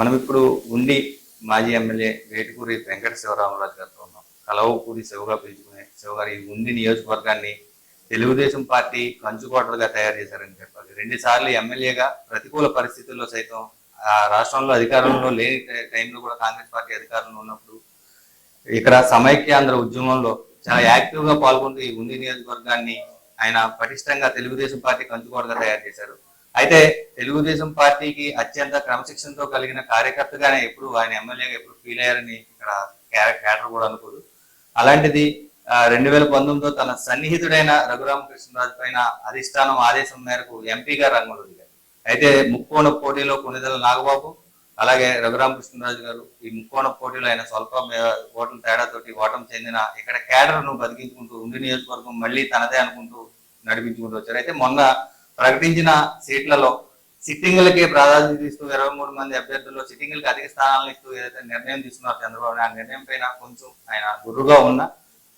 మనం ఇప్పుడు ఉండి మాజీ ఎమ్మెల్యే వేటుకూరి వెంకట శివరామరాజు గారితో ఉన్నాం. కలవకూరి శివగా పిలుచుకునే శివగారు ఈ ఉండి నియోజకవర్గాన్ని తెలుగుదేశం పార్టీ కంచుకోటలుగా తయారు చేశారని చెప్పాలి. రెండు సార్లు ఎమ్మెల్యేగా ప్రతికూల పరిస్థితుల్లో సైతం ఆ రాష్ట్రంలో అధికారంలో లేని టైంలో కూడా కాంగ్రెస్ పార్టీ అధికారంలో ఉన్నప్పుడు ఇక్కడ సమైక్యాంధ్ర ఉద్యమంలో చాలా యాక్టివ్గా పాల్గొంటూ ఈ ఉండి నియోజకవర్గాన్ని ఆయన పటిష్టంగా తెలుగుదేశం పార్టీ కంచుకోటగా తయారు చేశారు. అయితే తెలుగుదేశం పార్టీకి అత్యంత క్రమశిక్షణతో కలిగిన కార్యకర్తగానే ఎప్పుడు ఆయన ఎమ్మెల్యేగా ఎప్పుడు ఫీల్ అయ్యారని ఇక్కడ క్యాడర్ కూడా అనుకోదు. అలాంటిది రెండు వేల పంతొమ్మిదిలో తన సన్నిహితుడైన రఘురామకృష్ణరాజు పైన అధిష్టానం ఆదేశం మేరకు ఎంపీగా రంగంలో దిగారు అయితే ముక్కోణ పోటీలో కొనిదల నాగబాబు అలాగే రఘురామకృష్ణరాజు గారు ఈ ముక్కోణ పోటీలో ఆయన స్వల్ప ఓట్ల తేడాతోటి ఓటం చెందిన ఇక్కడ క్యాడర్ను బతికించుకుంటూ ఉండి నియోజకవర్గం మళ్ళీ తనదే అనుకుంటూ నడిపించుకుంటూ వచ్చారు. అయితే మొన్న ప్రకటించిన సీట్లలో సిట్టింగ్లకే ప్రాధాన్యత ఇస్తూ ఇరవై మూడు మంది అభ్యర్థుల్లో సిట్టింగ్లకి అధిక స్థానాలను ఇస్తూ ఏదైతే నిర్ణయం తీసుకున్నారు చంద్రబాబు నాయుడు ఆ నిర్ణయం పైన కొంచెం ఆయన గురుగా ఉన్న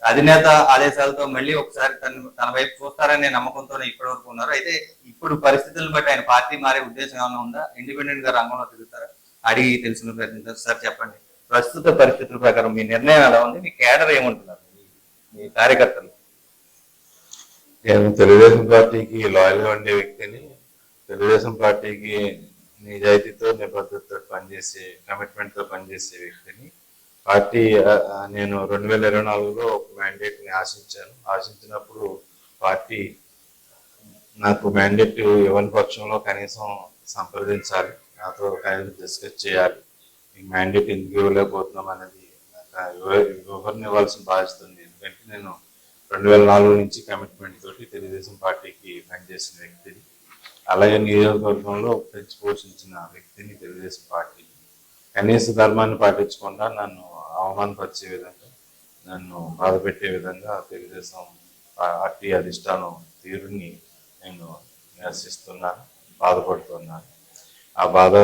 అధినేత ఆదేశాలతో మళ్ళీ ఒకసారి తన తన వైపు చూస్తారనే నమ్మకంతోనే ఇప్పటి వరకు ఉన్నారు. అయితే ఇప్పుడు పరిస్థితులను బట్టి ఆయన పార్టీ మారే ఉద్దేశం ఏమైనా ఉందా? ఇండిపెండెంట్గా రంగంలో తిరుగుతారా? అడిగి తెలుసుకునే ప్రయత్నించారు సార్ చెప్పండి. ప్రస్తుత పరిస్థితుల ప్రకారం మీ నిర్ణయం ఎలా ఉంది? మీ కేడర్ ఏమంటున్నారు? మీ కార్యకర్తలు? నేను తెలుగుదేశం పార్టీకి లాయల్గా ఉండే వ్యక్తిని తెలుగుదేశం పార్టీకి నిజాయితీతో నిబద్ధతతో పనిచేసే కమిట్మెంట్తో పనిచేసే వ్యక్తిని పార్టీ నేను రెండు వేల ఇరవై నాలుగులో ఒక మ్యాండేట్ని ఆశించాను. ఆశించినప్పుడు పార్టీ నాకు మ్యాండేట్ ఇవ్వని పక్షంలో కనీసం సంప్రదించాలి. నాతో కనీసం డిస్కస్ చేయాలి. ఈ మ్యాండేట్ ఎందుకు ఇవ్వలేకపోతున్నాం అనేది నాకు వివరణ ఇవ్వాల్సిన బాధ్యత ఉంది. ఎందుకంటే నేను రెండు వేల నాలుగు నుంచి కమిట్మెంట్ తోటి తెలుగుదేశం పార్టీకి పనిచేసిన వ్యక్తిని అలాగే నియోజకవర్గంలో పెంచి పోషించిన వ్యక్తిని తెలుగుదేశం పార్టీ కనీస ధర్మాన్ని పాటించకుండా నన్ను అవమానపరిచే విధంగా నన్ను బాధపెట్టే విధంగా తెలుగుదేశం పార్టీ అధిష్టానం తీరుని నేను నిరసిస్తున్నాను బాధపడుతున్నాను. ఆ బాధ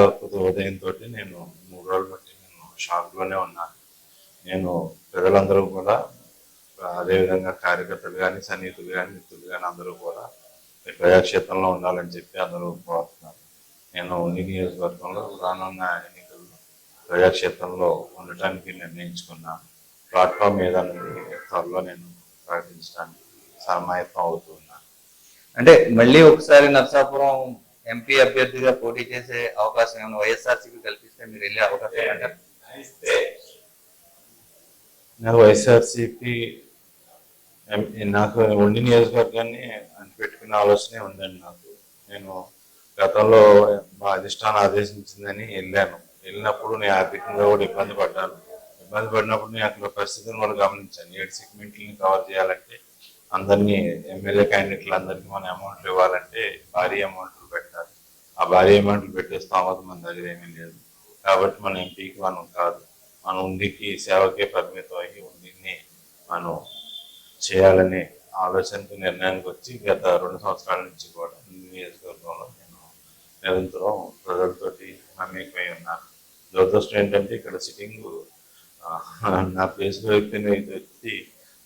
ఉదయంతో నేను మూడు రోజుల బట్టి నేను షాక్లోనే ఉన్నాను. నేను ప్రజలందరూ కూడా అదేవిధంగా కార్యకర్తలు కానీ సన్నిహితులు కానీ మిత్రులు కానీ అందరూ కూడా ఈ ప్రజాక్షేత్రంలో ఉండాలని చెప్పి అందరూ కోరుతున్నారు నేను ఈ నియోజకవర్గంలో రానున్న ఎన్నికల్లో ప్రజాక్షేత్రంలో ఉండటానికి నిర్ణయించుకున్నాను ప్లాట్ఫామ్ ఏదన్నది త్వరలో నేను ప్రకటించడానికి సమాయత్తం అవుతున్నాను అంటే మళ్ళీ ఒకసారి నర్సాపురం ఎంపీ అభ్యర్థిగా పోటీ చేసే అవకాశం ఏమైనా వైఎస్ఆర్సీపీ కల్పిస్తే మీరు వెళ్ళే అవకాశం నాకు వైఎస్ఆర్సీపీ నాకు ఉండి నియోజకవర్గాన్ని అనిపెట్టుకునే ఆలోచనే ఉందండి నాకు. నేను గతంలో మా అధిష్టానం ఆదేశించిందని వెళ్ళాను. వెళ్ళినప్పుడు నేను ఆర్థికంగా కూడా ఇబ్బంది పడ్డాను. ఇబ్బంది పడినప్పుడు నేను అక్కడ పరిస్థితిని కూడా గమనించాను. ఏడు సెగ్మెంట్లని కవర్ చేయాలంటే అందరినీ ఎమ్మెల్యే క్యాండిడేట్లు అందరికీ మన అమౌంట్లు ఇవ్వాలంటే భారీ అమౌంట్లు పెట్టాలి. ఆ భారీ అమౌంట్లు పెట్టే స్థామత మన దగ్గర ఏమీ లేదు. కాబట్టి మన ఎంపీకి మనం కాదు. మన ఉండికి సేవకే పరిమితం అయ్యి ఉండిని మనం చేయాలనే ఆలోచనకు నిర్ణయానికి వచ్చి గత రెండు సంవత్సరాల నుంచి కూడా నియోజకవర్గంలో నేను నిరంతరం ప్రజలతోటి మమేకమై ఉన్నాను దురదృష్టం ఏంటంటే ఇక్కడ సిట్టింగ్ నా ప్లేస్లో వ్యక్తిని వ్యక్తి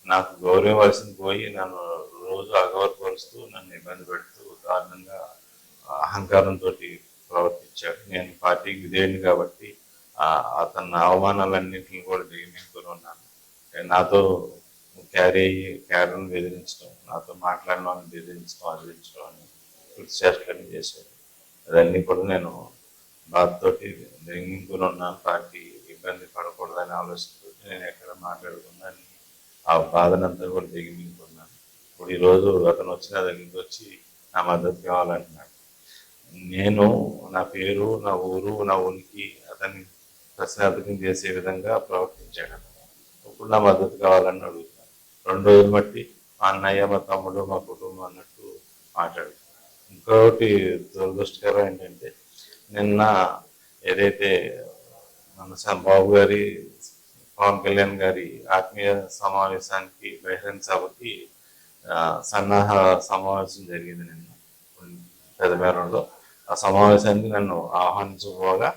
నాకు గౌరవం ఇవ్వాల్సింది పోయి నన్ను రోజు అగౌరవపరుస్తూ నన్ను ఇబ్బంది పెడుతూ దారుణంగా అహంకారంతో ప్రవర్తించాడు. నేను పార్టీకి విధేయుని కాబట్టి అతని అవమానాలన్నింటినీ కూడా దిగమింగుకొని ఉన్నాను. నాతో క్యారీ అయ్యి క్యారీని బెదిరించడం నాతో మాట్లాడిన వాళ్ళని బెదిరించడం అదిరించడం అని పూర్తి చేశాడు. అదన్నీ కూడా నేను బాధతోటి దిగమింగుకొని ఉన్నాను పార్టీ ఇబ్బంది పడకూడదని ఆలోచనతో నేను ఎక్కడ మాట్లాడకుండా ఆ బాధనంతా కూడా దిగమింగుకున్నాను. ఇప్పుడు ఈరోజు అతను వచ్చి నా దగ్గరికి వచ్చి నా మద్దతు కావాలంటున్నాడు. నేను నా పేరు నా ఊరు నా ఉనికి అతన్ని ప్రశ్నార్థకం చేసే విధంగా ప్రవర్తించాడు ఇప్పుడు నా మద్దతు కావాలని రెండు రోజులు బట్టి మా అన్నయ్య మా తమ్ముడు మా కుటుంబం అన్నట్టు మాట్లాడు ఇంకొకటి దురదృష్టకరం ఏంటంటే నిన్న ఏదైతే మన బాబు గారి పవన్ కళ్యాణ్ గారి ఆత్మీయ సమావేశానికి బహిరంగ సభకి సన్నాహ సమావేశం జరిగింది నిన్న పెదమేరంలో. ఆ సమావేశానికి నన్ను ఆహ్వానించబోగా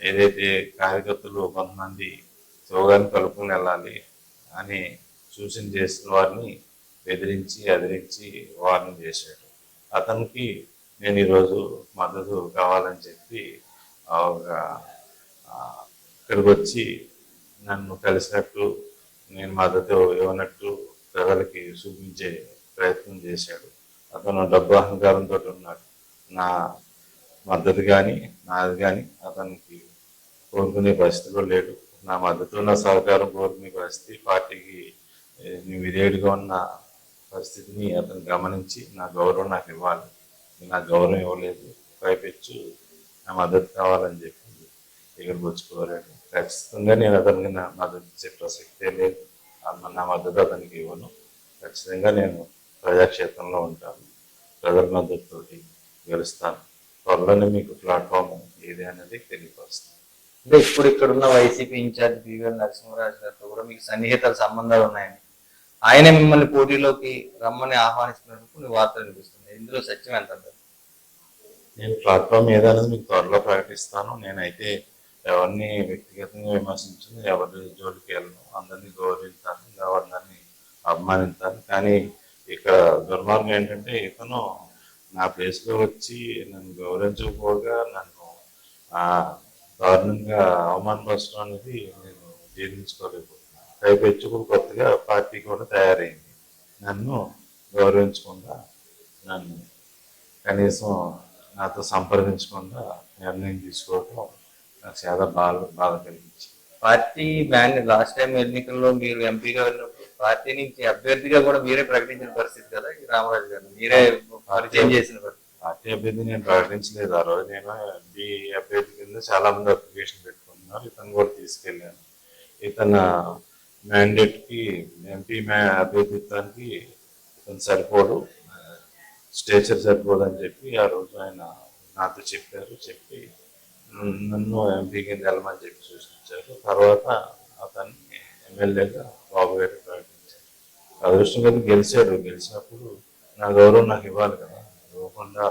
ఏదైతే కార్యకర్తలు కొంతమంది శివగారిని కలుపుకుని వెళ్ళాలి అని సూచన చేసిన వారిని బెదిరించి అదిరించి వారిని చేశాడు. అతనికి నేను ఈరోజు మద్దతు కావాలని చెప్పి ఒక ఇక్కడికి వచ్చి నన్ను కలిసినట్టు నేను మద్దతు ఇవ్వనట్టు ప్రజలకి చూపించే ప్రయత్నం చేశాడు. అతను డబ్బు అహంకారంతో ఉన్నాడు నా మద్దతు కానీ నాది కానీ అతనికి కోరుకునే పరిస్థితిలో లేడు. నా మద్దతు నా సహకారం కోరుకునే పరిస్థితి పార్టీకి విధేయుడిగా ఉన్న పరిస్థితిని అతను గమనించి నా గౌరవం నాకు ఇవ్వాలి. నా గౌరవం ఇవ్వలేదు. పైపెచ్చు. నా మద్దతు కావాలని చెప్పి ఇక్కడికి వచ్చి ఖచ్చితంగా నేను అతనికి నా మద్దతు ఇచ్చే ప్రసక్తే లేదు. నా మద్దతు అతనికి ఇవ్వను. ఖచ్చితంగా నేను ప్రజాక్షేత్రంలో ఉంటాను. ప్రజల మద్దతుతోటి గెలుస్తాను. త్వరలోనే మీకు ప్లాట్ఫామ్ ఏది అనేది తెలియపరుస్తాను. అంటే ఇప్పుడు ఇక్కడున్న వైసీపీ ఇన్ఛార్జ్ బివిఎల్ నరసింహరాజు గారితో కూడా మీకు సన్నిహిత సంబంధాలు ఉన్నాయని ఆయనే మిమ్మల్ని పోటీలోకి రమ్మని ఆహ్వానిస్తున్నట్టు కొన్ని వార్తలు వినిపిస్తున్నాయి ఇందులో సత్యం ఎంత అంటారు? నేను ప్లాట్ఫామ్ ఏదైనా మీకు త్వరలో ప్రకటిస్తాను. నేనైతే ఎవరిని వ్యక్తిగతంగా విమర్శించను ఎవరి జోలికి వెళ్ళను అందరినీ గౌరవిస్తాను ఎవరిని అభిమానిస్తాను కానీ ఇక్కడ దుర్మార్గం ఏంటంటే ఇతను నా ప్లేస్లో వచ్చి నన్ను గౌరవించకపోగా నన్ను దారుణంగా అవమానపరచడం అనేది నేను జీర్ణించుకోలేకపోతున్నాను. పైపెచ్చుకు కొత్తగా పార్టీ కూడా తయారైంది. నన్ను గౌరవించకుండా నన్ను కనీసం నాతో సంప్రదించకుండా నిర్ణయం తీసుకోవడం నాకు చాలా బాధ బాధ కలిగించింది. పార్టీ బ్యాన్ లాస్ట్ టైం ఎన్నికల్లో మీరు ఎంపీగా వెళ్ళినప్పుడు పార్టీ నుంచి అభ్యర్థిగా కూడా మీరే ప్రకటించిన పరిస్థితి కదా ఈ రామరాజు గారు? మీరే పరిచయం చేసిన పరిస్థితి. పార్టీ అభ్యర్థి నేను ప్రకటించలేదు. ఆ రోజు నేను ఎంపీ అభ్యర్థి కింద చాలా మంది అప్లికేషన్ పెట్టుకున్నారు. ఇతను కూడా తీసుకెళ్ళాను. ఇతను మ్యాండేట్కి ఎంపీ మ్యా అభ్యర్థిత్వానికి ఇతను సరిపోడు స్టేచర్ సరిపోదు అని చెప్పి ఆ రోజు ఆయన నాతో చెప్పారు. చెప్పి నన్ను ఎంపీ కింద వెళ్ళమని చెప్పి సూచించారు. తర్వాత అతన్ని ఎమ్మెల్యేగా బాబు గారు ప్రకటించారు. అదృష్టం కదా గెలిచాడు గెలిచినప్పుడు నా గౌరవం నాకు ఇవ్వాలి కదా. ఇవ్వకుండా